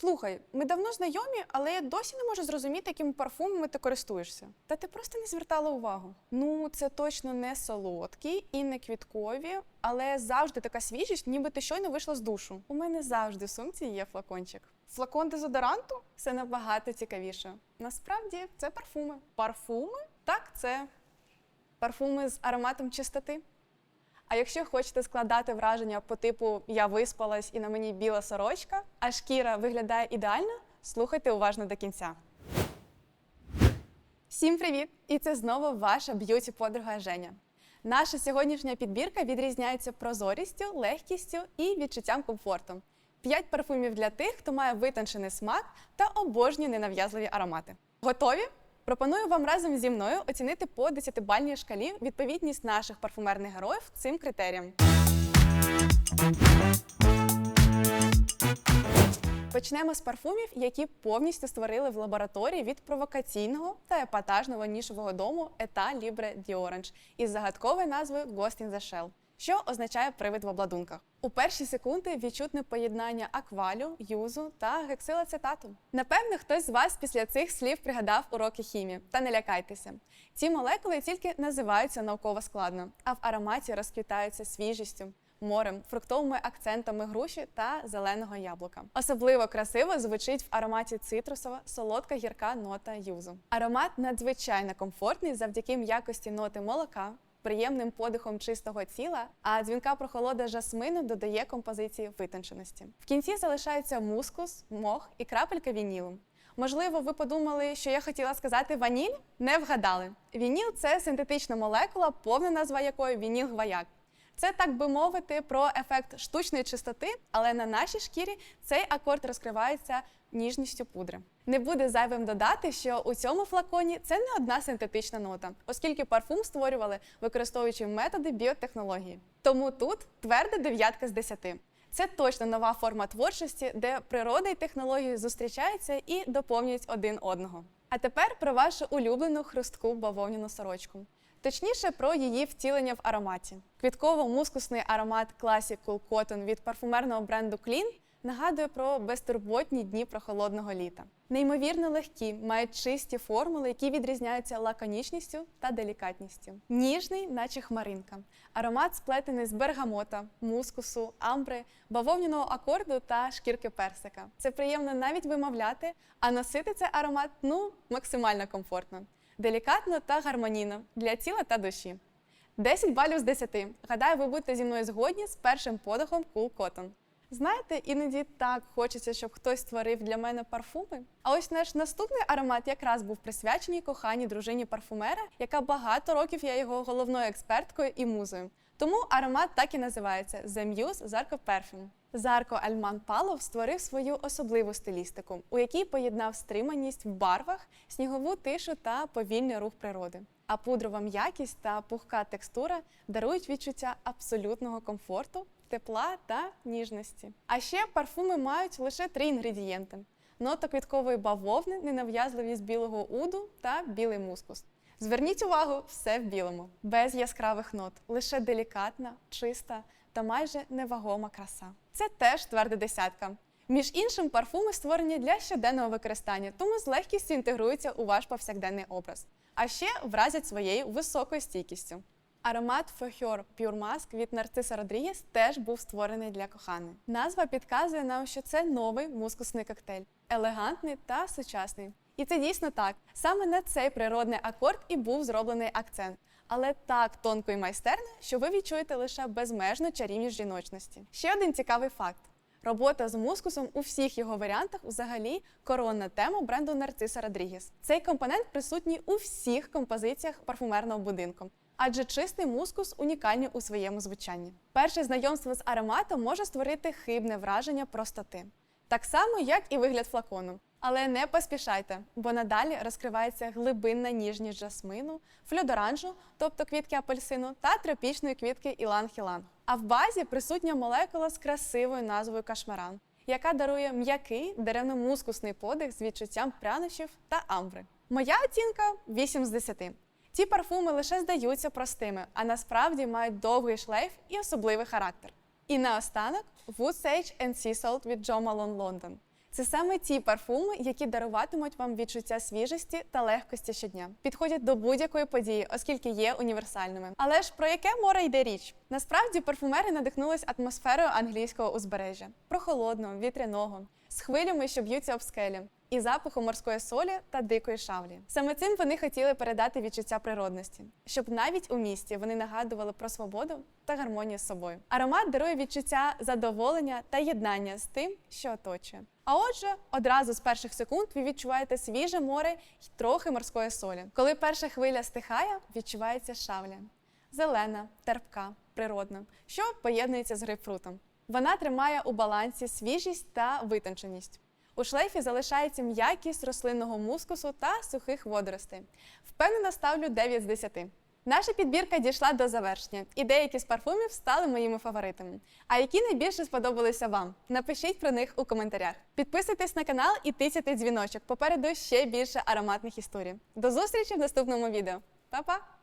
Слухай, ми давно знайомі, але я досі не можу зрозуміти, якими парфумами ти користуєшся. Та ти просто не звертала увагу. Ну, це точно не солодкі і не квіткові, але завжди така свіжість, ніби ти щойно вийшла з душу. У мене завжди в сумці є флакончик. Флакон дезодоранту все набагато цікавіше. Насправді це парфуми. Парфуми? Так, це парфуми з ароматом чистоти. А якщо хочете складати враження по типу Я виспалась і на мені біла сорочка, а шкіра виглядає ідеально, слухайте уважно до кінця. Всім привіт! І це знову ваша б'юті подруга Женя. Наша сьогоднішня підбірка відрізняється прозорістю, легкістю і відчуттям комфорту. П'ять парфумів для тих, хто має витончений смак та обожнює ненав'язливі аромати. Готові? Пропоную вам разом зі мною оцінити по 10-бальній шкалі відповідність наших парфумерних героїв цим критеріям. Почнемо з парфумів, які повністю створили в лабораторії від провокаційного та епатажного нішового дому Eta Libre di Orange із загадковою назвою Ghost in the Shell, що означає привид в обладунках. У перші секунди відчутне поєднання аквалю, юзу та гексилацетату. Напевне, хтось з вас після цих слів пригадав уроки хімії. Та не лякайтеся. Ці молекули тільки називаються науково складно, а в ароматі розквітаються свіжістю морем, фруктовими акцентами груші та зеленого яблука. Особливо красиво звучить в ароматі цитрусова, солодка гірка нота юзу. Аромат надзвичайно комфортний завдяки м'якості ноти молока. Приємним подихом чистого тіла, а дзвінка прохолода жасмину додає композиції витонченості. В кінці залишаються мускус, мох і крапелька вінілу. Можливо, ви подумали, що я хотіла сказати ваніль? Не вгадали. Вініл це синтетична молекула, повна назва якої вініл-гваяк. Це, так би мовити, про ефект штучної чистоти, але на нашій шкірі цей акорд розкривається ніжністю пудри. Не буде зайвим додати, що у цьому флаконі це не одна синтетична нота, оскільки парфум створювали, використовуючи методи біотехнології. Тому тут тверда дев'ятка з десяти. Це точно нова форма творчості, де природа і технології зустрічаються і доповнюють один одного. А тепер про вашу улюблену хрустку бавовняну сорочку. Точніше, про її втілення в ароматі. Квітково-мускусний аромат Classic Cool Cotton від парфумерного бренду Clean нагадує про безтурботні дні прохолодного літа. Неймовірно легкі, мають чисті формули, які відрізняються лаконічністю та делікатністю. Ніжний, наче хмаринка. Аромат сплетений з бергамота, мускусу, амбри, бавовняного акорду та шкірки персика. Це приємно навіть вимовляти, а носити цей аромат ну максимально комфортно делікатно та гармонійно для тіла та душі. 10 балів з 10. Гадаю, ви будете зі мною згодні з першим подихом Cool Cotton. Знаєте, іноді так хочеться, щоб хтось створив для мене парфуми. А ось наш наступний аромат якраз був присвячений коханій дружині парфумера, яка багато років є його головною експерткою і музою. Тому аромат так і називається The Muse Zarco Perfume. Зарко Альман Палов створив свою особливу стилістику, у якій поєднав стриманість в барвах, снігову тишу та повільний рух природи. А пудрова м'якість та пухка текстура дарують відчуття абсолютного комфорту, тепла та ніжності. А ще парфуми мають лише три інгредієнти: нота квіткової бавовни, ненав'язливість білого уду та білий мускус. Зверніть увагу, все в білому, без яскравих нот, лише делікатна, чиста та майже невагома краса. Це теж тверда десятка. Між іншим, парфуми створені для щоденного використання, тому з легкістю інтегруються у ваш повсякденний образ, а ще вразять своєю високою стійкістю. Аромат Her Pure від Нарциса Родрігес теж був створений для коханої. Назва підказує нам, що це новий мускусний коктейль, елегантний та сучасний. І це дійсно так. Саме на цей природний акорд і був зроблений акцент. Але так тонко і майстерно, що ви відчуєте лише безмежну чарівність жіночності. Ще один цікавий факт: робота з мускусом у всіх його варіантах взагалі коронна тема бренду Нарциса Родрігес. Цей компонент присутній у всіх композиціях парфумерного будинку. Адже чистий мускус унікальний у своєму звучанні. Перше знайомство з ароматом може створити хибне враження простоти, так само, як і вигляд флакону. Але не поспішайте, бо надалі розкривається глибинна ніжність жасмину, флюдоранжу, тобто квітки апельсину, та тропічної квітки іланг-іланг. А в базі присутня молекула з красивою назвою кашмаран, яка дарує м'який деревно-мускусний подих з відчуттям прянощів та амбри. Моя оцінка 8 з 10. Ці парфуми лише здаються простими, а насправді мають довгий шлейф і особливий характер. І наостанок Wood Sage and Sea Salt від Jo Malone London. Це саме ті парфуми, які даруватимуть вам відчуття свіжості та легкості щодня. Підходять до будь-якої події, оскільки є універсальними. Але ж про яке море йде річ? Насправді парфумери надихнулись атмосферою англійського узбережжя, прохолодного, вітряного, з хвилями, що б'ються об скелі, і запахом морської солі та дикої шавлі. Саме цим вони хотіли передати відчуття природності, щоб навіть у місті вони нагадували про свободу та гармонію з собою. Аромат дарує відчуття задоволення та єднання з тим, що оточує. А отже, одразу з перших секунд ви відчуваєте свіже море й трохи морської солі. Коли перша хвиля стихає, відчувається шавля. Зелена, терпка, природна, що поєднується з грейпфрутом. Вона тримає у балансі свіжість та витонченість. У шлейфі залишається м'якість рослинного мускусу та сухих водоростей. Впевнено ставлю 9 з 10. Наша підбірка дійшла до завершення, і деякі з парфумів стали моїми фаворитами. А які найбільше сподобалися вам? Напишіть про них у коментарях. Підписуйтесь на канал і тисяйте дзвіночок. Попереду ще більше ароматних історій. До зустрічі в наступному відео. Па-па!